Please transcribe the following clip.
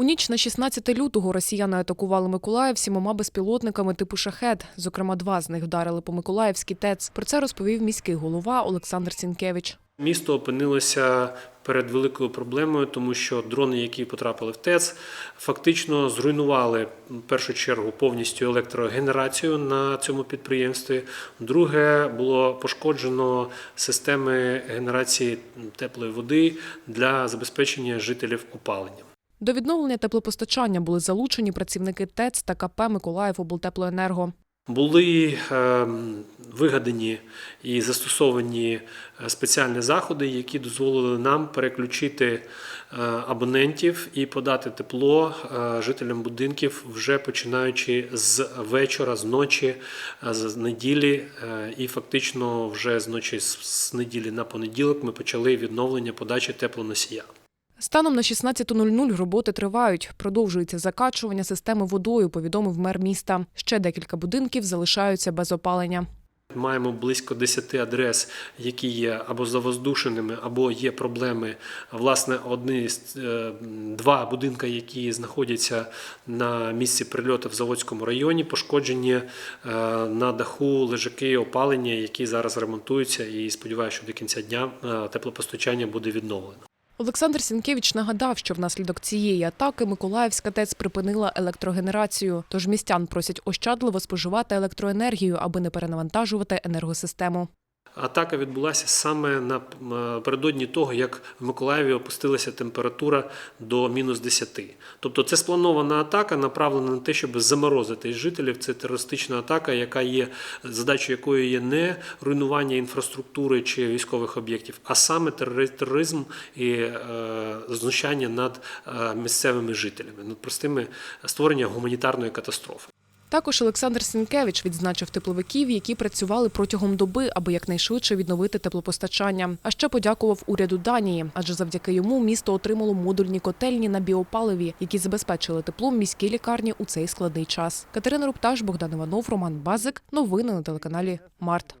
У ніч на 16 лютого росіяни атакували Миколаїв сімома безпілотниками типу шахет. Зокрема, два з них вдарили по Миколаївській ТЕЦ. Про це розповів міський голова Олександр Сінкевич. Місто опинилося перед великою проблемою, тому що дрони, які потрапили в ТЕЦ, фактично зруйнували в першу чергу повністю електрогенерацію на цьому підприємстві. Друге було пошкоджено системи генерації теплої води для забезпечення жителів опаленням. До відновлення теплопостачання були залучені працівники ТЕЦ та КП Миколаїв облтеплоенерго. Були е, вигадані і застосовані е, спеціальні заходи, які дозволили нам переключити е, абонентів і подати тепло е, жителям будинків вже починаючи з вечора, з ночі, з неділі, і фактично вже з ночі з неділі на понеділок ми почали відновлення подачі теплоносія. Станом на 16.00 роботи тривають. Продовжується закачування системи водою, повідомив мер міста. Ще декілька будинків залишаються без опалення. Маємо близько 10 адрес, які є або завоздушеними, або є проблеми. Власне, одні е, два будинки, які знаходяться на місці прильоту в Заводському районі, пошкоджені е, на даху лежаки опалення, які зараз ремонтуються. І сподіваюся, що до кінця дня е, теплопостачання буде відновлено. Олександр Сінкевич нагадав, що внаслідок цієї атаки Миколаївська ТЕЦ припинила електрогенерацію. Тож містян просять ощадливо споживати електроенергію, аби не перенавантажувати енергосистему. Атака відбулася саме напередодні того, як в Миколаєві опустилася температура до мінус 10. Тобто це спланована атака, направлена на те, щоб заморозити жителів. Це терористична атака, яка є задачою якої є не руйнування інфраструктури чи військових об'єктів, а саме тероризм і е, знущання над е, місцевими жителями, над простими створення гуманітарної катастрофи. Також Олександр Сінкевич відзначив тепловиків, які працювали протягом доби, аби якнайшвидше відновити теплопостачання. А ще подякував уряду Данії, адже завдяки йому місто отримало модульні котельні на біопаливі, які забезпечили теплом міській лікарні у цей складний час. Катерина Рупташ, Богдан Іванов, Роман Базик. Новини на телеканалі Март.